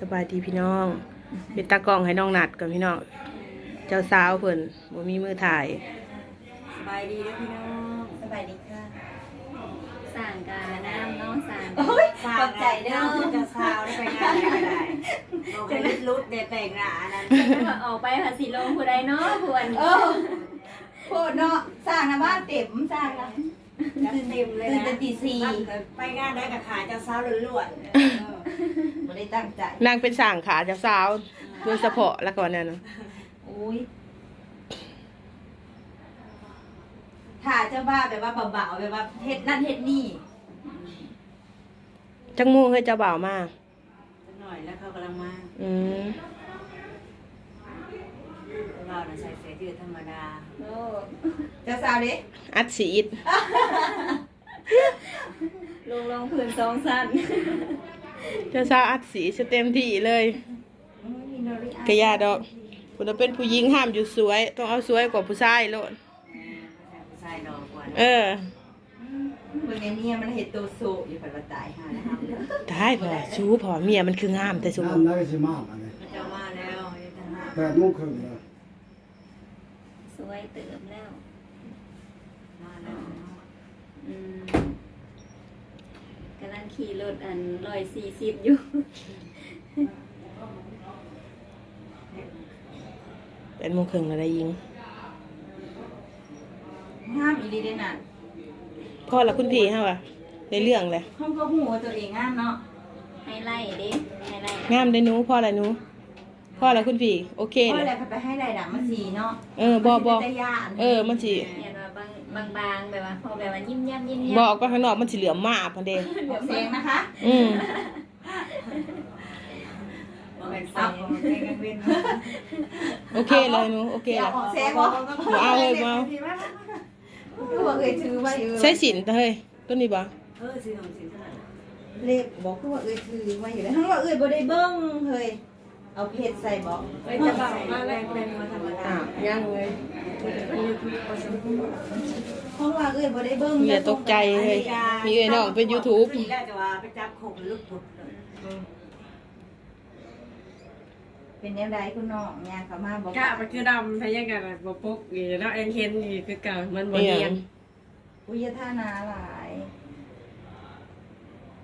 สบายดีพี่น้องเป็นตากล้องให้น้องนัดกับพี่น้อง เจ้าสาวเพิ่นบ่มีมือถ่าย สบายดีนะพี่น้องสบายดีค่ะสั่งการละน้ำเน้องสั่งโอ้ยขอบใจเด้อจะสาวได้ไปงานได้ได้บอกให้ลุดลุดเด็ดแต่งหน้านั้นจะมาออกไปภาษีลงผู้ใดเนาะผู้อันเออโคตรเนาะสร้างนะบ้านเต็มสร้างนะจัดเต็มเลยตื่นนะแต่ตีสี่ไปงานได้กับขาเจ้าสาวล้วน ไม่ได้ตั้งใจ นางเป็นสร้างขาเจ้าสาวโดยเฉพาะแล้วก่อนเนี่ยนะโอ้ยถ้าเจ้าบ้าแบบว่าเบาๆแบบว่าเฮ็ดนั่นเฮ็ดนี่จังมูให้เจ้าบ่าวมาๆหน่อยแล้วเขากำลังมาอืมเราใส่เสื้อยืดธรรมดาโอ้เจ้าสาวเด้อัดสีดลงลงพื้นสองสั้น เจ้าสาวอัดสีซะเต็มที่เลยอืมมีโนริอกะยาดอกคุณเป็นผู้หญิงห้ามอยู่สวย ต้องเอาสวยกว่าผู้ชายโลดใส่ดอกกว่าเออเมื่อไงเนี่ยมันเห็ดโตโซอยู่ผัดว่าตายหานะครับได้พอชูพอเมียมันคืองามแต่สูน้ำได้สิมากอันนี้เจ้ามาแล้วยังทำมาแปดโมงครึ่งแล้วสวยเติมแล้วมาแล้วอืมกำลัง ขี่รถอันร้อยสี่สิบอยู่เป็นโมงครึ่งแล้วได้ยิงห้ามอีดีเด้น่ะพ่อละคุณพี่ฮะวะในเรื่องเลยห้องก็หัวตัวเองงามเนาะให้ไล่เด้ให้ไล่งามได้หนูพ่อละหนูพ่อละคุณพี่ โอเคเพราะเลอะไรยไปให้ไรดับมันสีเนาะเออบอบอมันสิเป็นตาย่าน เออมันสิเห็นว่า บางบางบางแบบว่าพอแบบว่ายิ้มย้ำยิ้มย้ำบอกไปข้างนอกมันสิเหลือมมากพันเดออกเสียงนะคะ อืมเป็นซับของเพลงกันเว้นโอเคเลยหนูโอเคเสียละออกเสียงบ่บ่เอาเลยบ่เอาคือว่าเคยถือไว้อยู่ใช้สินเฮ้ยต้นนี้บ่เออสีของสีเท่าไหร่เลขบอกคือว่าเอ้ยถือไว้อยู่แล้วทั้งว่าเอ้ยบ่ได้เบิ่งเฮ้ย เอาเพชรใส่บอกเอ้ยจะบอกมาแรงเป็นมาธรรมดาอ้าวยังเลยเพราะว่าเอ้ยบ่ได้เบิ่งอย่าตกใจเฮ้ยมีเอ้ยน้องเป็น YouTube ได้แต่ว่าไปจับขกลูกถุกเป็นแนวใดคุณน้องย่างเข้ามาบอกกะมันคือดำพยักกันบ่ปกอยู่แล้วเอ็นเห็นอยู่คือเก่ามันบ่เนี่เนียยนอุ้ยท่านาหลาย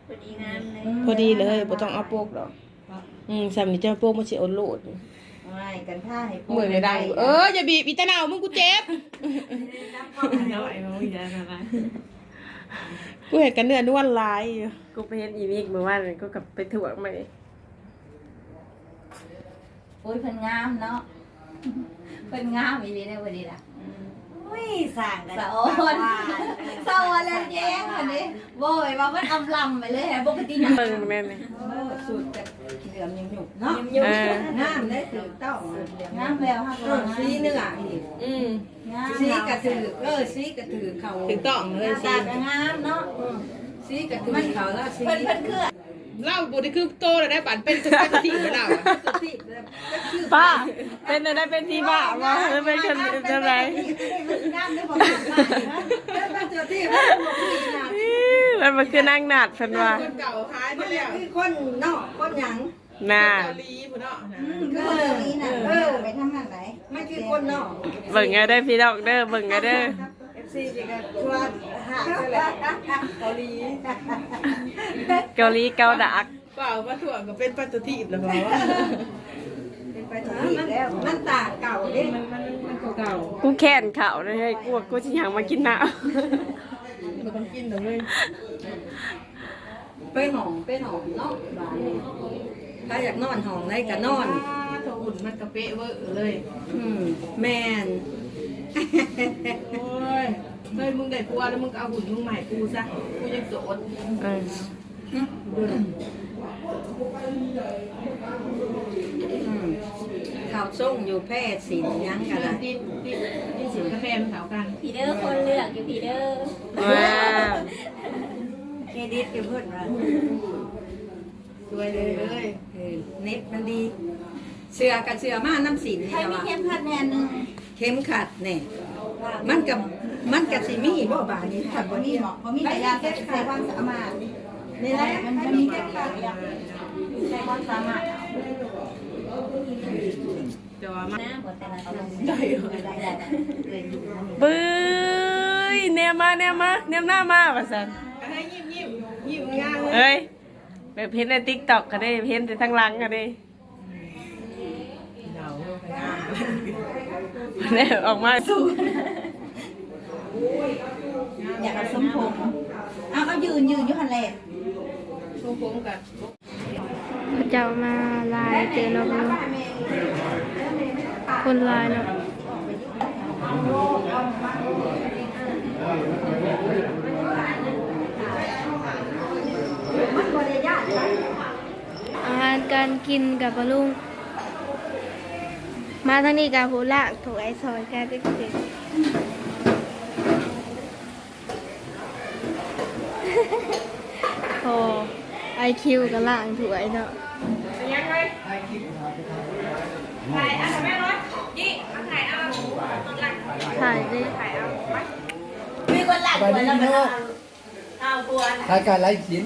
พอดีงามเลยพอดีเลยบ่ต้องเอาโปกดอก อืมสามนี้จะโปกมันสิเอาโลดไม่กันท่าให้เหมือนไม่ได้เอออย่าบีบอีตาหนาวมึงกูเจ็บเนาะไอ้บ่มีอะไรกูเห็นกันเนื้อนวลลายอยู่กูไปเห็นอีวิกเมื่อวานก็กลับไปถ่วงมาโอ้ยเพิ่นงามเนาะเพิ่นงามอีหลีในวันนี้ล่ะ อุ้ยสั่งกันสะออนสะออนแล้วแย้งอันนี้โว้ยว่ามันอำลำไปเลยฮะปกติหยังเบิ่งแม่นเลยสูตรแบบเหลือมยังหยุกเนาะเอองามได้ถือต้องงามแล้วค่ะสีเนื้ออีกอืมงามซีกระถือเออซีกระถือเขาถึงต้องเลยสิตาก็งามเนาะซีกระถือเขาแล้วซีเพิ่นเพิ่นคือ เล่าบุตรคือโตแล้วได้บัตรเป็นจุดเป็นที่ไปเล่าอะซีกแล้วก็คือป้า เป็นอะไรเป็นที่บ้าบ่หรือเป็นคนจะไรงามได้บ่งามนะแล้วมันจะที่มันบอกคือขนาดมันมันคือนั่งนัดเพิ่นว่าคนเก่าหายไปมันแล้วคือคนนอกคนหยังน่าเกาหลีพุ่นเนาะก็นี้น่ะเออไปทางนั้นไหนมันคือคนนอกเบิ่งเอาเด้อพี่น้องเด้อเบิ่งเอาเด้อเอฟซีจะกันชวนหา เกาหลีเกาหลีเกาดักเปล่ามาถ่วงก็เป็นปัตตุทีบแล้วบอกว่าเป็นไปทางนี้แล้วมันตาเก่าเด้มันมันมันเก่ากูแค้นเขาเลยเฮ้กูกูสิหยังมากินน้มันต้องกินตรงนี้ไปหอมไปหอมเนาะบ้านถ้าอยากนอนหอมได้ก็นอนถ้าอุ่นมันกระเปะเวอร์เลย อืมแมน ได้ปัวแล้วมึงก็เอาหุ่นมึงใหม่กูซะกูยังโสดำเอออืมข่าวส่งอยู่แพร่สินยังกันละติดติดติดสินกาแฟมันเถากันพีเดอร์คนเลือกอยู่พีเดอร์ว้าวเครดิตเพื่อนว่าสวยเลยเลยเออเน็ตมันดีเสือกับเสือมาน้ำสินใครนี่มีว่าเข้มขัดแน่นึง เข้มขัดเนี่ยมันกับ มันกับสิมีบ่บาดนี้ขัขัดดบ่บ่มีมีเหมาะบ่มีแต่ยาใส่ความสามารถนี่แหละมันมันมีเข้มขัดอย่างใส่ความสามารถเอาจะว่ามาหน้าหมดแต่ละคนได้เหรอบึ้ยแนมมาแนมมาแนมหน้ามาว่าซั่นให้ยิ้มยิ้มยิ้มงามเลยเอ้ยแบบเห็นใน TikTok ก็ได้เห็นแต่ทางหลังก็ได้เดาไปงามแน่ออกมาสู้ อยากเอาสมผมเอาเอายืนยืนอยู่หันแหละช่วงผมกับพระเจ้ามาลายเจอเนาะคนลายเนาะอาหารการกินกับปลาลุง มาทางนี้กับหูลากถูกไอซอยแกติ๊กติ๊ก โอ้ไอ คิวกับล่างถูกไอเนาะยังไงถ่ายดิมีคนหลังหัวแล้วมันเอาเอากวนรายการไร้ขิน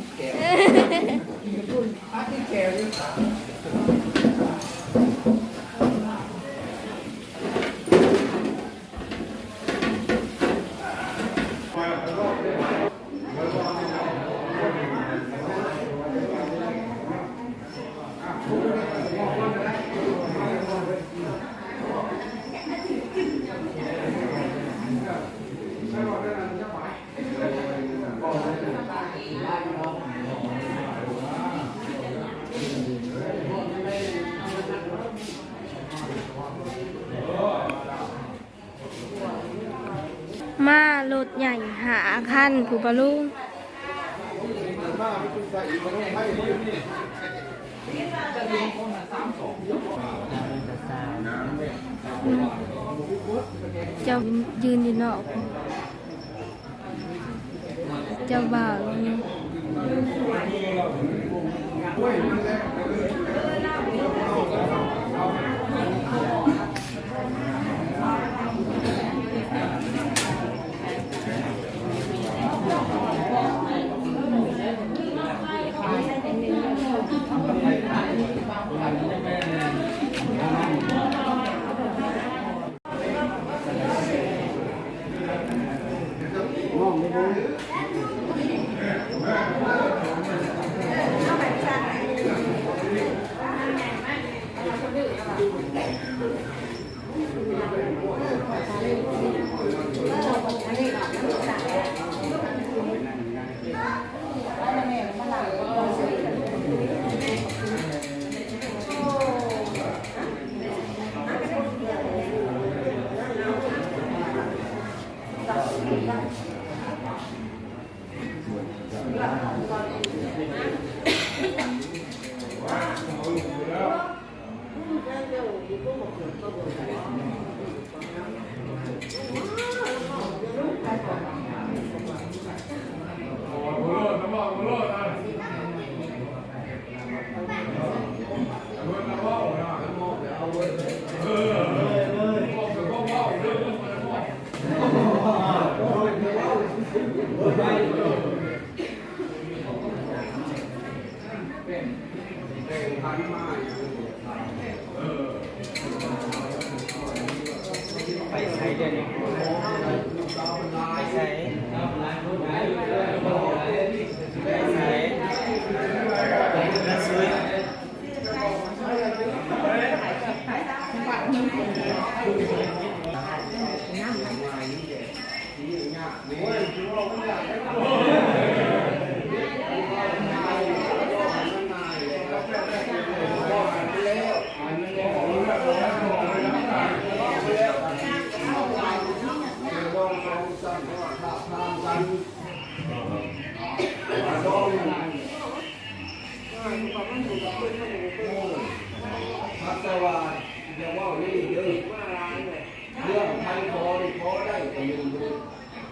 มารถใหญ่หาคั นผู้ปลาลุงเจ้ายืนอยู่นอกเจ้าบ่าวลง plateforme. Maya.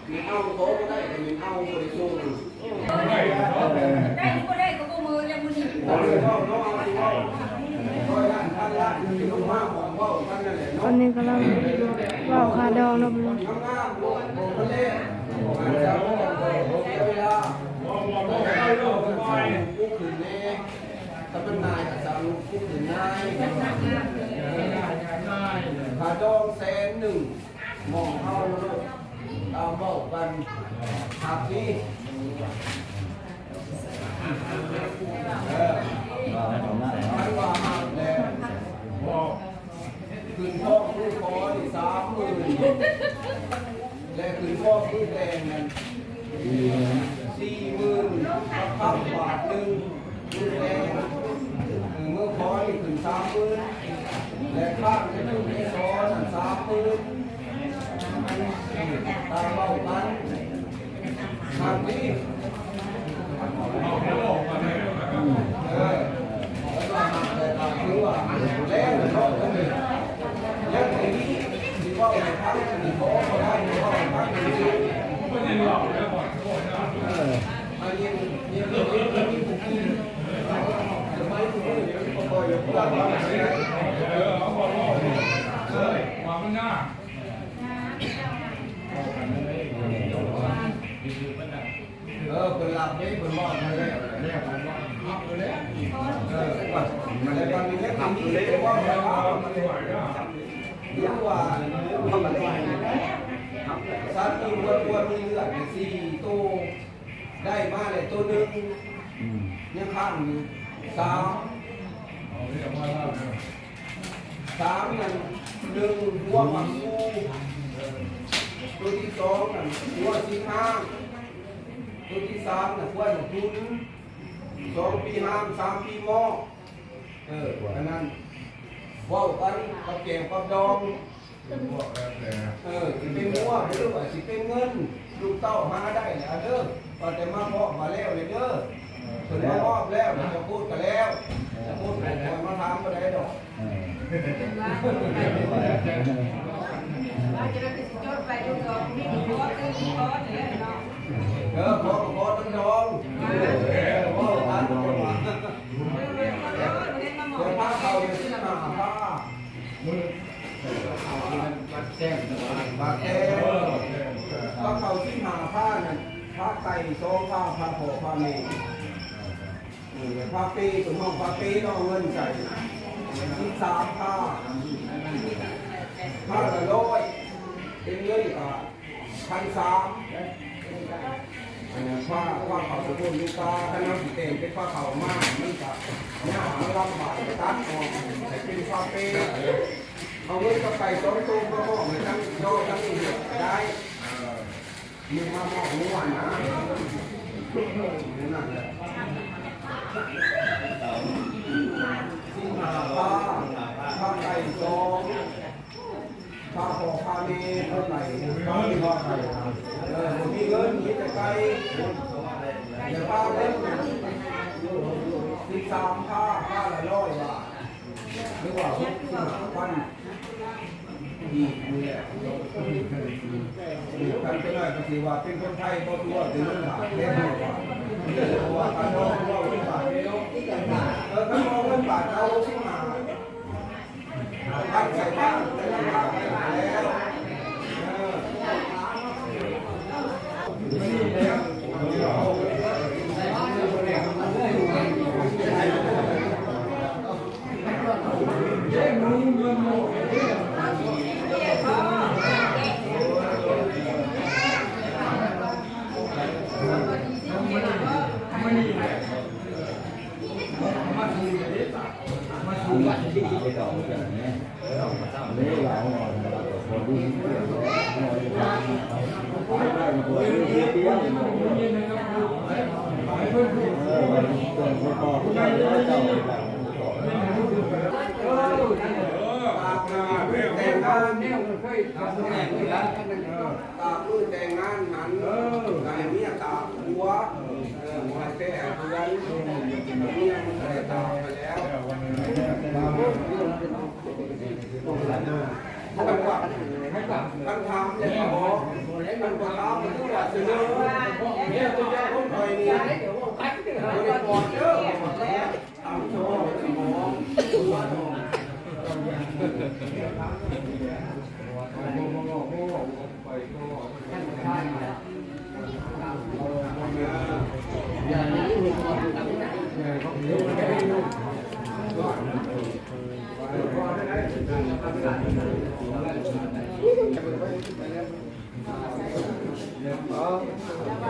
ตอนนี้กำลังว่าวคาดองเนาะปลาลุงถ้าเป็นนายกับสาวลูกคู่ถึงนายขาดองแสนหนึ่งมองเข้าแล้ว ลูกตามบอกกันหักนี่เออไม่ว่าหักแล้วขึ้นพ่อผู้คอยสามหมื่นและขึ้นพ่อผู้แดงนั้นสี่หมื่นพันบาทหนึ่งผู้แดงเมื่อคอยขึ้นสามหมื่นและข้างจะขึ้นในซ้อนสามหมื่น ตามเบากันทางนี้เออแล้วก็หักแต่ทางคือว่าแล้วเนาะตรงนี้แล้วในนี้ที่ว่าในพักที่เขาเขาได้ในว่าในพักนี้ไม่ได้หลอกแล้วก่อนเอออันนี้นี่นี่นี่นี่ผมกินทำไมถึงไม่เดี๋ยวเขาบอกอยู่ว่าว่าอะไรเออเขาบอกว่าเออว่ามันง่า เออเป็นหลับนี่เป็นว่าอะไรเนี่ยเนว่าหักเลยเออว่ามันเลยมันมีแค่ทำเลยว่าอะไรว่ามันเลยหรือว่าทำอะไรสัตว์ที่วัววัวมีเลือดสี่ตัวได้มาเลยตัวหนึ่งยังข้างสามสามนั่นหนึ่งหัวหมังกูตัวที่สองนั่นหัวสีห้าง ตัวที่สามน่ะหัวหนุ่มทุนสองปีห้ามสามปีมอเอออันนั้นว่าวกันกับแกงกับดองเออสิเป็นงัวหรือว่าสิเป็นเงินลูกเต้าหาได้แล้วเด้อพอแต่มาบอกมาแล้วเลยเด้อถึงมามอบแล้วจะพูดกันแล้วจะพูดกันมาถามก็ได้ดอกว่าจะได้ไปจดไปดูดอกนี่ดีกว่าเรื่องนี้ก็เนี่ยเนาะ เออขอขอตั้งดองเออว่าอันก็ว่าเดี๋ยวพาเขาเดี๋ยวที่มาพาบาดแก้ก็เขาที่มาผ้านั่นผ้าไก่โซ่ผ้าผ้าโผผ้าเมฆผ้าปีถึงห้องผ้าปีต้องเอาเงินใส่ที่สามผ้าผ้าละร้อยเป็นเงินกับพันสาม ว่าว่าเขาวสกุลลูกตาถ้าน้ำสีเต็มเป็นผ้าเขามากมันกับหน้าไม่รับบาดตัดออกใส่เป็นผ้าเปีเอาเงินกับไก่สองตัวก็ห้องเลยทั้งโยทั้งเหลือได้มีมาหมอบม้วนนะนั่นแหละที่มาผ้าผ้าไก่สองผ้าขอผ้าเมย์ผ้าไก่ผ้ามีผ้าไก่เออมีเงินมีแต่ไก่อย่าผ้าเล่นสิบสามผ้าผ้าละร้อยบาทหรือว่าหกสิบพัน ดีนี่แหละกัน ไปหน่อยก็คือว่าเป็นคนไทยก็ตัวถึงเรื่องบาทเล่นว่าเพราะว่าการนองว่าเงินบาทไม่ลงเออการนองเงินบาทเอาขึ้นมาตั้งใจบ้างแล้วก็ไปแล้วตากงาน แต่งงานเนี่ยเคยทำแต่งงานตากแต่งงานหันายเมียตากหัวเออหัวแต่เพื่อนเมียมันได้ตากไปแล้วท่านว่า ท่านทำเล้วก็บอมันก็ทำมันก็ว่าเสนอเนี่ยตัวเจ้าคนคอยนี่ไม่ได้บอดเด้อทำโชว์หมองหัวทอง อย่างนี้มีความ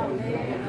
อ๋อ